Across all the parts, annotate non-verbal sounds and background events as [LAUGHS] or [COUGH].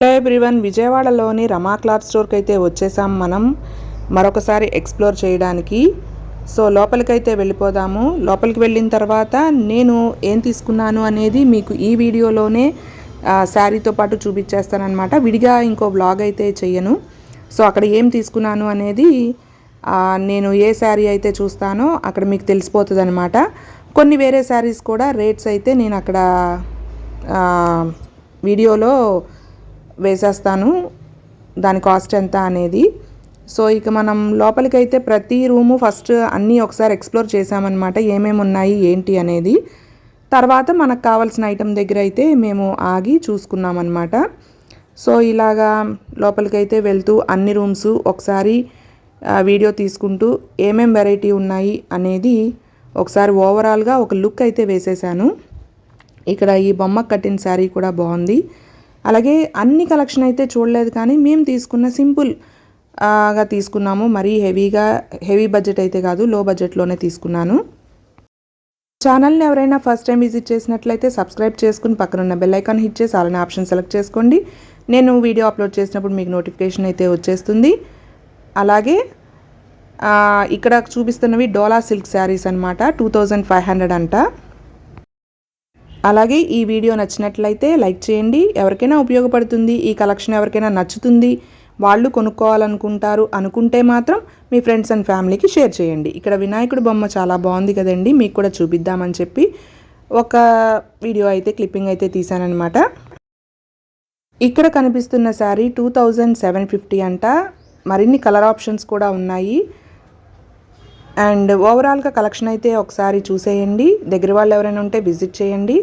Hello everyone విజయవాడలోని రమా cloth స్టోర్కి అయితే వచ్చేసాం మనం. మరొకసారి ఎక్స్ప్లోర్ చేయడానికి. సో లోపలికైతే వెళ్ళిపోదాము. లోపలికి వెళ్ళిన తర్వాత నేను ఏం తీసుకున్నాను అనేది మీకు ఈ వీడియోలోనే శారీతో పాటు చూపించేస్తానమాట విడిగా ఇంకో బ్లాగ్ అయితే చెయ్యను సో అక్కడ ఏం తీసుకున్నాను అనేది నేను ఏ శారీ అయితే చూస్తానో అక్కడ మీకు తెలిసిపోతుంది అనమాట కొన్ని వేరే శారీస్ కూడా రేట్స్ అయితే నేను అక్కడ వీడియోలో వేసేస్తాను. దాని కాస్ట్ ఎంత అనేది. సో ఇక మనం లోపలికైతే ప్రతి రూము ఫస్ట్ అన్నీ ఒకసారి ఎక్స్ప్లోర్ చేసామన్నమాట ఏమేమి ఉన్నాయి ఏంటి అనేది. తర్వాత మనకు కావాల్సిన ఐటెం దగ్గర అయితే మేము ఆగి చూసుకున్నామన్నమాట. సో ఇలాగా లోపలికైతే వెళ్తూ అన్ని రూమ్స్ ఒకసారి వీడియో తీసుకుంటూ ఏమేం వెరైటీ ఉన్నాయి అనేది ఒకసారి ఓవరాల్గా ఒక లుక్ అయితే వేసేసాను. ఇక్కడ ఈ బొమ్మకు కట్టిన శారీ కూడా బాగుంది. అలాగే అన్ని కలెక్షన్ అయితే చూడలేదు కానీ మేము తీసుకున్న సింపుల్గా తీసుకున్నాము. మరీ హెవీగా హెవీ బడ్జెట్ అయితే కాదు లో బడ్జెట్లోనే తీసుకున్నాను. ఛానల్ని ఎవరైనా ఫస్ట్ టైం విజిట్ చేసినట్లయితే సబ్స్క్రైబ్ చేసుకుని పక్కన ఉన్న బెల్ ఐకాన్ హిట్ చేసి అలానే ఆప్షన్ సెలెక్ట్ చేసుకోండి. నేను వీడియో అప్లోడ్ చేసినప్పుడు మీకు నోటిఫికేషన్ అయితే వచ్చేస్తుంది. అలాగే ఇక్కడ చూపిస్తున్నవి డోలా సిల్క్ శారీస్ అనమాట టూ థౌజండ్ ఫైవ్ హండ్రెడ్ అంట. అలాగే ఈ వీడియో నచ్చినట్లయితే లైక్ చేయండి. ఎవరికైనా ఉపయోగపడుతుంది ఈ కలెక్షన్ ఎవరికైనా నచ్చుతుంది వాళ్ళు కొనుక్కోవాలనుకుంటారు అనుకుంటే మాత్రం మీ ఫ్రెండ్స్ అండ్ ఫ్యామిలీకి షేర్ చేయండి. ఇక్కడ వినాయకుడి బొమ్మ చాలా బాగుంది కదండి మీకు కూడా చూపిద్దామని చెప్పి ఒక వీడియో అయితే క్లిప్పింగ్ అయితే తీశానమాట ఇక్కడ కనిపిస్తున్న sari two thousand seven fifty అంట. మరిన్ని కలర్ ఆప్షన్స్ కూడా ఉన్నాయి. అండ్ ఓవరాల్గా కలెక్షన్ అయితే ఒకసారి చూసేయండి. దగ్గర వాళ్ళు ఎవరైనా ఉంటే విజిట్ చేయండి.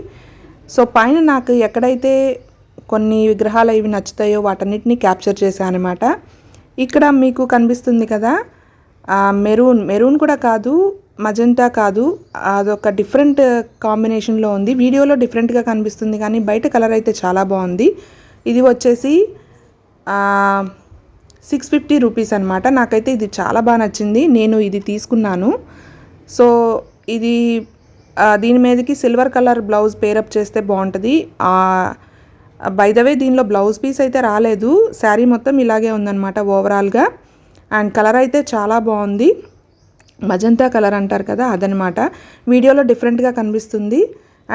సో పైన నాకు ఎక్కడైతే కొన్ని విగ్రహాలు ఇవి నచ్చుతాయో వాటన్నిటిని క్యాప్చర్ చేశానమాట అనమాట ఇక్కడ మీకు కనిపిస్తుంది కదా మెరూన్. మెరూన్ కూడా కాదు మజంతా కాదు. అదొక డిఫరెంట్ కాంబినేషన్లో ఉంది. వీడియోలో డిఫరెంట్గా కనిపిస్తుంది కానీ బయట కలర్ అయితే చాలా బాగుంది. ఇది వచ్చేసి సిక్స్ ఫిఫ్టీ రూపీస్ అనమాట నాకైతే ఇది చాలా బాగా నచ్చింది. నేను ఇది తీసుకున్నాను. సో ఇది దీని మీదకి సిల్వర్ కలర్ బ్లౌజ్ పేరప్ చేస్తే బాగుంటుంది. బై ద వే దీనిలో బ్లౌజ్ పీస్ అయితే రాలేదు. శారీ మొత్తం ఇలాగే ఉందన్నమాట ఓవరాల్గా అండ్ కలర్ అయితే చాలా బాగుంది. మజంతా కలర్ అంటారు కదా అదనమాట వీడియోలో డిఫరెంట్గా కనిపిస్తుంది.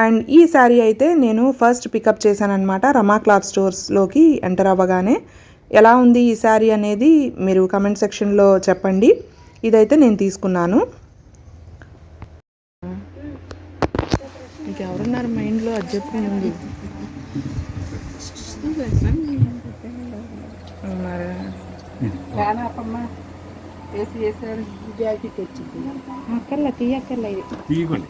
అండ్ ఈ శారీ అయితే నేను ఫస్ట్ పికప్ చేశానమాట రమా క్లాత్ స్టోర్స్లోకి ఎంటర్ అవ్వగానే. ఎలా ఉంది ఈ శారీ అనేది మీరు కమెంట్ సెక్షన్లో చెప్పండి. ఇదైతే నేను తీసుకున్నాను. ఇంకెవరున్నారు మైండ్లో అది చెప్పు మరి అక్కర్ల తీయక్కర్ల ఇది తీయకండి.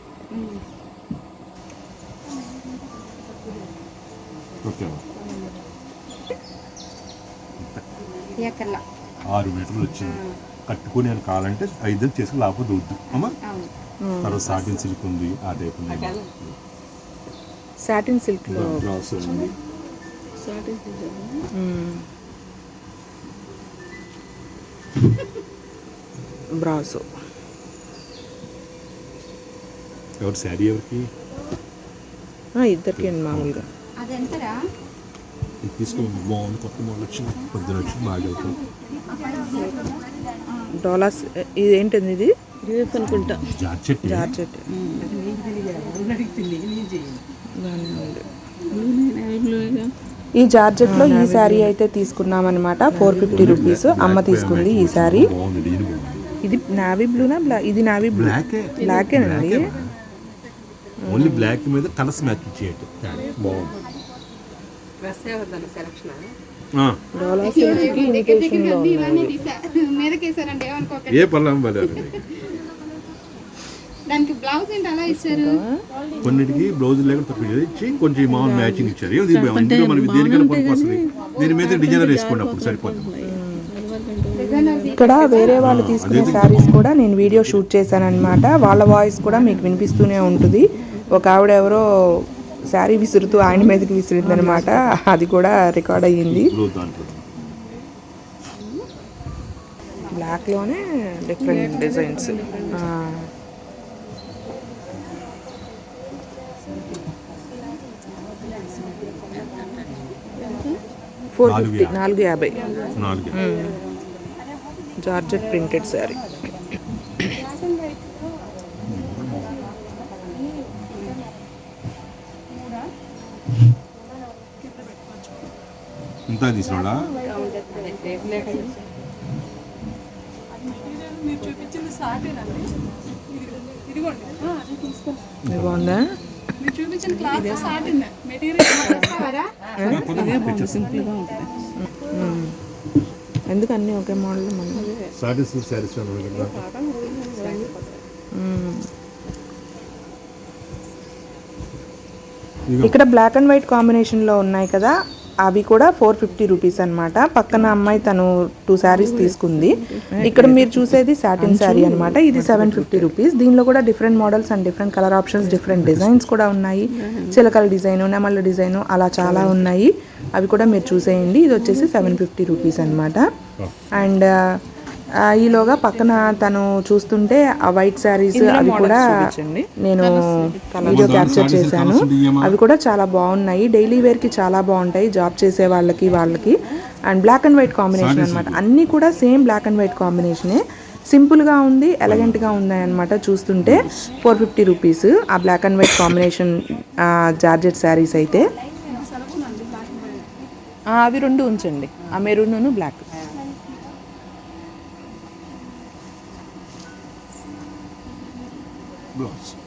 ఓకే. ఆరు మీటర్లు వచ్చింది. కట్టుకుని అని కావాలంటే ఐదు చేసుకుని లేకపోతే వద్దు. అమ్మా. అవును. తర్వాత సాటిన్ సిల్క్ ఉంది. ఆ టైప్ ఉంది. సాటిన్ సిల్క్లో బ్లౌజ్ ఉంది. బ్రాసో ఎవరు శారీ ఎవరికి? ఇద్దరికి అండి మామూలుగా. అది ఎంతరా ఇది తీసుకుని బాగుంది కొత్త మోడల్ వచ్చింది పొద్దున వచ్చింది బాగా ఇదేంటిది ఇది రేపు అనుకుంటా జార్చెట్ జార్జెట్ ఉంది ఈ జార్జెట్లో ఈ శారీ అయితే తీసుకున్నామన్నమాట. ఫోర్ ఫిఫ్టీ రూపీస్ అమ్మ తీసుకుంది ఈ శారీ ఇది నావీ బ్లూనా బ్లా ఇది నావీ బ్లూ బ్లాకే బ్లాకేనండి ఓన్లీ బ్లాక్ మీద కలర్స్ మ్యాచ్ చేయటం బాగుంది ఏ దానికి బ్లౌజ్ ఏంటి అలా ఇచ్చారు? కొన్నిటికి బ్లౌజ్ లేకుండా ఇచ్చి కొంచెం మామూలు మ్యాచింగ్ ఇచ్చారు. ఏం దీని మనకి దేనికైనా మీద డిజైనర్ వేసుకోండి అప్పుడు సరిపోతుంది. ఇక్కడ వేరే వాళ్ళు తీసుకునే శారీస్ కూడా నేను వీడియో షూట్ చేశానన్నమాట. వాళ్ళ వాయిస్ కూడా మీకు వినిపిస్తూనే ఉంటుంది. ఒక ఆవిడ ఎవరో శారీ విసురుతూ ఆయన మీదకి విసిరింది అనమాట అది కూడా రికార్డ్ అయ్యింది. బ్లాక్లోనే డిఫరెంట్ డిజైన్స్ ఫోర్ ఫిఫ్టీ నాలుగు యాభై. జార్జెట్ ప్రింటెడ్ శారీ బాగుందా? చూపించిన క్లాత్ సాటిన్ మెటీరియల్ ఉంటుంది మ్మ్. ఎందుకు అన్నీ ఒకే మోడల్ మనం ఇక్కడ బ్లాక్ అండ్ వైట్ కాంబినేషన్లో ఉన్నాయి కదా. అవి కూడా ఫోర్ ఫిఫ్టీ రూపీస్ అనమాట పక్కన అమ్మాయి తను టూ శారీస్ తీసుకుంది. ఇక్కడ మీరు చూసేది సాటిన్ శారీ అనమాట ఇది సెవెన్ ఫిఫ్టీ రూపీస్. దీనిలో కూడా different models and different colour options different designs కూడా ఉన్నాయి. చిలకల డిజైన్ నెమళ్ళ డిజైన్ అలా చాలా ఉన్నాయి. అవి కూడా మీరు చూసేయండి. ఇది వచ్చేసి సెవెన్ ఫిఫ్టీ రూపీస్ అనమాట అండ్ ఈలోగా పక్కన తను చూస్తుంటే ఆ వైట్ శారీస్ అవి కూడా నేను వీడియో క్యాప్చర్ చేశాను. అవి కూడా చాలా బాగున్నాయి. డైలీ వేర్కి చాలా బాగుంటాయి. జాబ్ చేసే వాళ్ళకి వాళ్ళకి. And black and white combination అనమాట అన్నీ కూడా సేమ్ బ్లాక్ అండ్ వైట్ కాంబినేషనే సింపుల్గా ఉంది ఎలగెంట్గా ఉన్నాయి అనమాట చూస్తుంటే. ఫోర్ ఫిఫ్టీ రూపీస్ ఆ black and white combination georgette saris అయితే. ఆ, అవి రెండు ఉంచండి. ఆ మెరూన్ బ్లాక్ బ్లౌజ్ పళ్ళు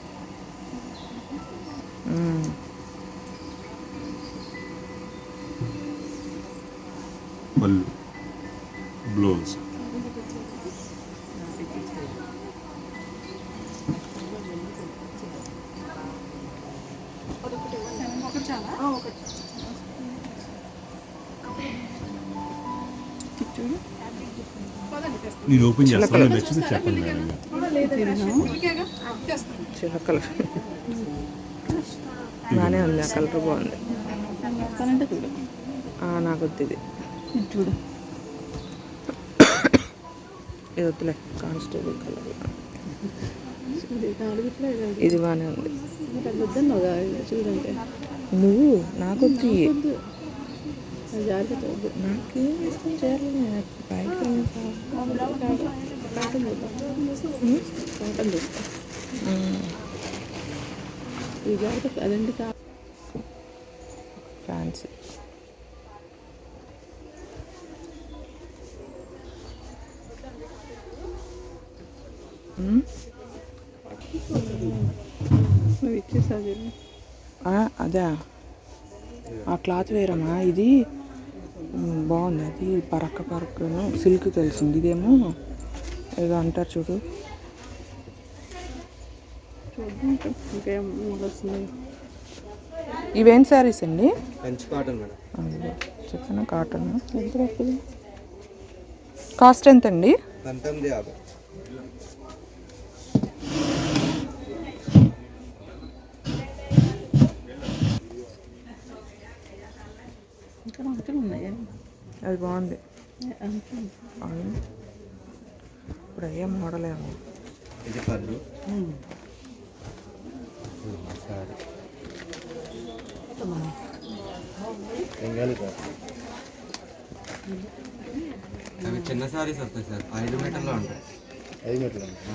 నేను ఓపెన్ చేస్తాను నచ్చింది చెప్పండి చిలకలు బాగానే ఉంది ఆ కలర్ బాగుంది. ఆ, నాకు వద్దు ఇది. చూడు. ఇది వద్దులే కానిస్టేబుల్ కలర్. ఇది బాగానే ఉంది. చూడండి. నువ్వు నాకు వద్దు. జాగ్రత్త నాకేం ఇష్టం చేయాలి బయట కాటన్ తీసుకో ఈ జాగ్రత్త అదండి కా ఫ్యాన్సీ నువ్వు ఇచ్చేసావు అదే. ఆ క్లాత్ వేరమ్మా ఇది బాగుంది. అది పరక్క పరక్కను సిల్క్ తెలిసింది. ఇదేమో ఏదో అంటారు చూడు. ఇవేం శారీస్ అండి? చెప్పాను? కాటన్ కాస్ట్ ఎంత అండి పంతొమ్మిది యాభై. ఉన్నాయా. అది బాగుంది. ఇప్పుడు అయ్యే మోడల్ ఏమో ఇది పళ్ళు. సారీ అవి చిన్న సారీస్ వస్తాయి సార్. ఐదు మీటర్లో ఉంటాయి. ఐదు మీటర్లు ఇందులో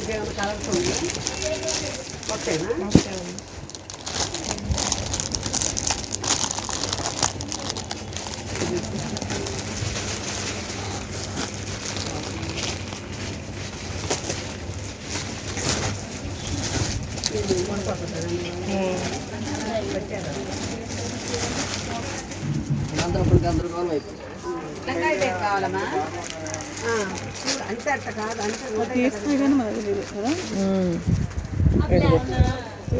ఇంకేమైనా కలర్స్ ఉంది ఓకేనా అందరూ గందరగోళం అయిపోయింది కావాలమ్మా అంతే అట్ట కాదు అంతే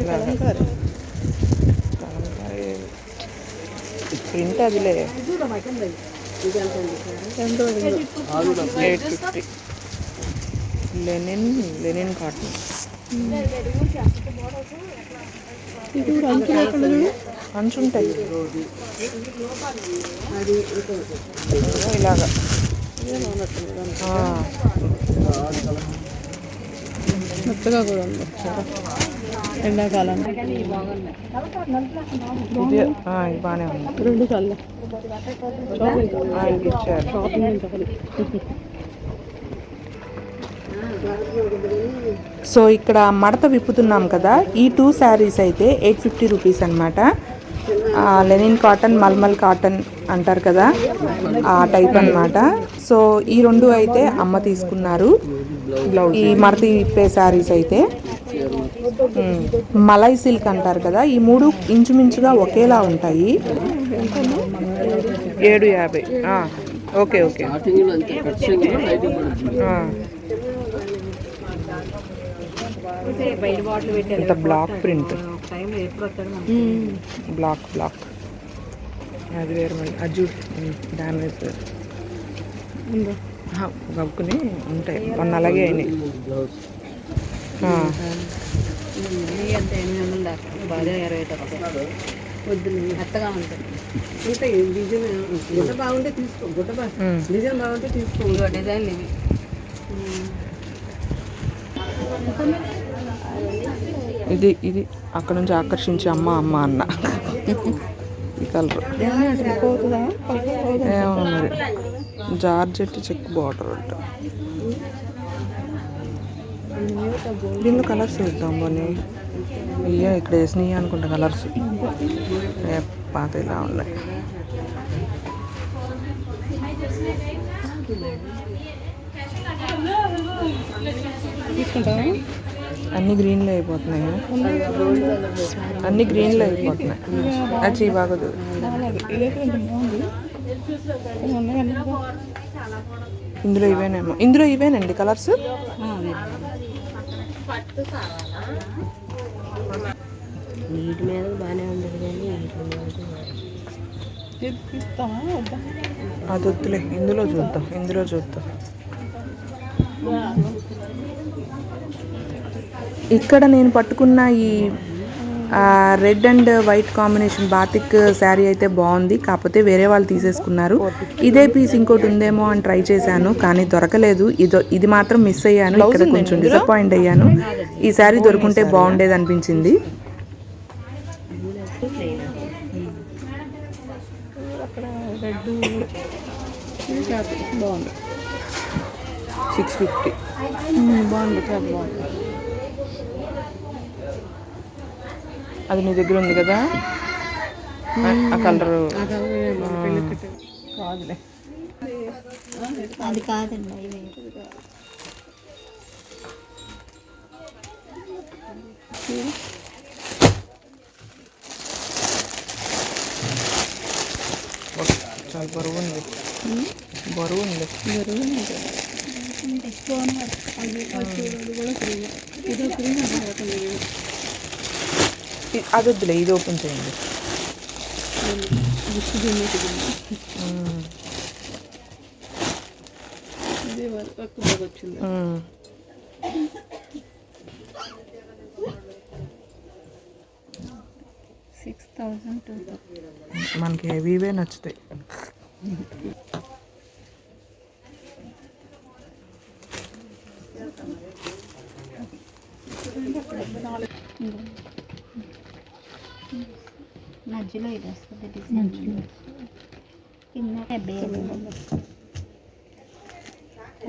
Kalamkari. Print అదిలే eight fifty linen linen cotton అంచు ఉంటాయి ఇలాగా మెత్తగా కూడా ఉంది ఎండాకాలం. బాగానే ఉంది. రెండు ఇచ్చారు. షాపింగ్ ఉంటుంది సో ఇక్కడ మడత విప్పుతున్నాం కదా ఈ టూ శారీస్ అయితే ఎయిట్ ఫిఫ్టీ రూపీస్ అనమాట లెనిన్ కాటన్ మల్మల్ కాటన్ అంటారు కదా ఆ టైప్ అన్నమాట. సో ఈ రెండు అయితే అమ్మ తీసుకున్నారు. ఈ మడత విప్పే శారీస్ అయితే మలై సిల్క్ అంటారు కదా ఈ మూడు ఇంచుమించుగా ఒకేలా ఉంటాయి. ఏడు యాభై. ఆ, ఓకే ఓకే. ఇంత బ్లాక్ ప్రింట్ బ్లాక్ బ్లాక్ అది వేరే మళ్ళీ. చూడు డ్యామేజ్ గబ్బుకుని ఉంటాయి. మొన్న అలాగే అయినాయి. మెత్తగా ఉంటుంది అంటే డిజైన్ గుడ్డ బాగుంటే తీసుకో గుడ్డ. డిజైన్ బాగుంటే తీసుకో ఇంకో డిజైన్లు ఇవి ఇది ఇది. అక్కడ నుంచి ఆకర్షించి అమ్మ అమ్మ అన్న. ఈ కలర్. ఏమో మరి. జార్జెట్ చెక్ బార్డర్ అంట. దీనిలో కలర్స్ వేద్దాం పోనీ అయ్యా ఇక్కడ వేసినాయి అనుకుంటా కలర్స్. ఏ పాత ఇలా ఉన్నాయి. తీసుకుంటావా? అన్ని గ్రీన్లో అయిపోతున్నాయి అన్ని గ్రీన్లో అయిపోతున్నాయి అది బాగోదు. ఇందులో ఇవేనేమో ఇందులో ఇవేనండి కలర్స్. వీటి మీద బాగానే ఉండదు కానీ అది వద్దులే ఇందులో చూద్దాం ఇందులో చూద్దాం ఇక్కడ నేను పట్టుకున్న ఈ red and white combination batik sari అయితే బాగుంది. కాకపోతే వేరే వాళ్ళు తీసేసుకున్నారు. ఇదే పీస్ ఇంకోటి ఉందేమో అని ట్రై చేశాను కానీ దొరకలేదు. ఇది ఇది మాత్రం మిస్ అయ్యాను. ఇక్కడ కొంచెం డిసప్పాయింట్ అయ్యాను. ఈ శారీ దొరుకుంటే బాగుండేది అనిపించింది. సిక్స్ ఫిఫ్టీ బాగుంది బాగుంది. అది నీ దగ్గర ఉంది కదా? ఆ- కలర్. అది కాదండి ఇది చాలా బరువు ఉంది. బరువు ఉంది. ఇ- అది వద్దులే ఇది ఓపెన్ చేయండి. మనకి హెవీవే నచ్చుతాయి. మధ్యలో ఇది వస్తుంది డిజైన్ బేలు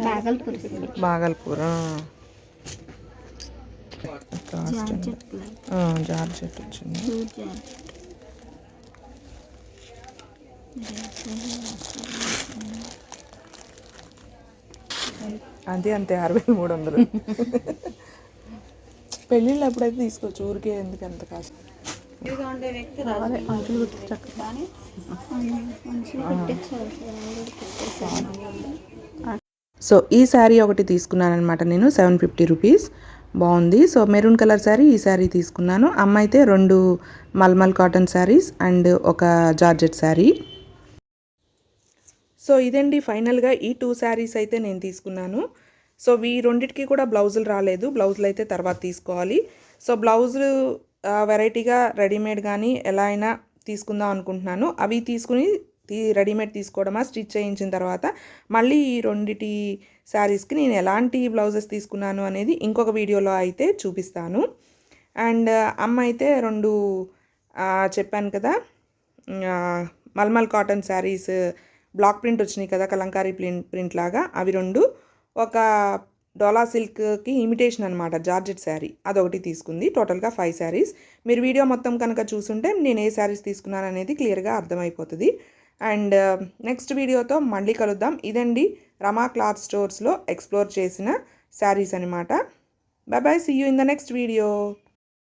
బాగల్పూర్ బాగల్పూర్? జార్జెట్ వచ్చింది. అది అంతే ఆరు వేల మూడు వందలు. [LAUGHS] పెళ్ళిళ్ళు ఎప్పుడైతే తీసుకోవచ్చు ఊరికే ఎందుకు ఎంత కాస్ట్? ఇదిగా ఉండే వ్యక్తి రాజు కానీ మంచిగా పెట్టేసారు సో ఈ శారీ ఒకటి తీసుకున్నాను అనమాట నేను సెవెన్ ఫిఫ్టీ రూపీస్. బాగుంది. సో మెరూన్ కలర్ శారీ ఈ శారీ తీసుకున్నాను. అమ్మ అయితే రెండు మల్మల్ కాటన్ శారీస్ అండ్ ఒక జార్జెట్ శారీ. సో ఇదండి ఫైనల్గా ఈ టూ శారీస్ అయితే నేను తీసుకున్నాను. సో ఈ రెండిటికి కూడా బ్లౌజులు రాలేదు. బ్లౌజులు అయితే తర్వాత తీసుకోవాలి. సో బ్లౌజులు వెరైటీగా రెడీమేడ్ కానీ ఎలా అయినా తీసుకుందాం అనుకుంటున్నాను. అవి తీసుకుని రెడీమేడ్ తీసుకోవడమా స్టిచ్ చేయించిన తర్వాత మళ్ళీ ఈ రెండిటి శారీస్కి నేను ఎలాంటి బ్లౌజెస్ తీసుకున్నాను అనేది ఇంకొక వీడియోలో అయితే చూపిస్తాను. అండ్ అమ్మ అయితే రెండు చెప్పాను కదా mulmul cotton saris block print వచ్చినాయి కదా కలంకారీ ప్రింట్ ప్రింట్ లాగా అవి రెండు. ఒక డోలా సిల్క్కి ఇమిటేషన్ అనమాట జార్జెట్ శారీ. అదొకటి తీసుకుంది టోటల్గా ఫైవ్ శారీస్. మీరు వీడియో మొత్తం కనుక చూసుంటే నేను ఏ శారీస్ తీసుకున్నాను అనేది క్లియర్గా అర్థమైపోతుంది. అండ్ నెక్స్ట్ వీడియోతో మళ్ళీ కలుద్దాం. ఇదండి రమా క్లాత్ స్టోర్స్లో ఎక్స్ప్లోర్ చేసిన శారీస్ అనమాట bye bye see you in the next video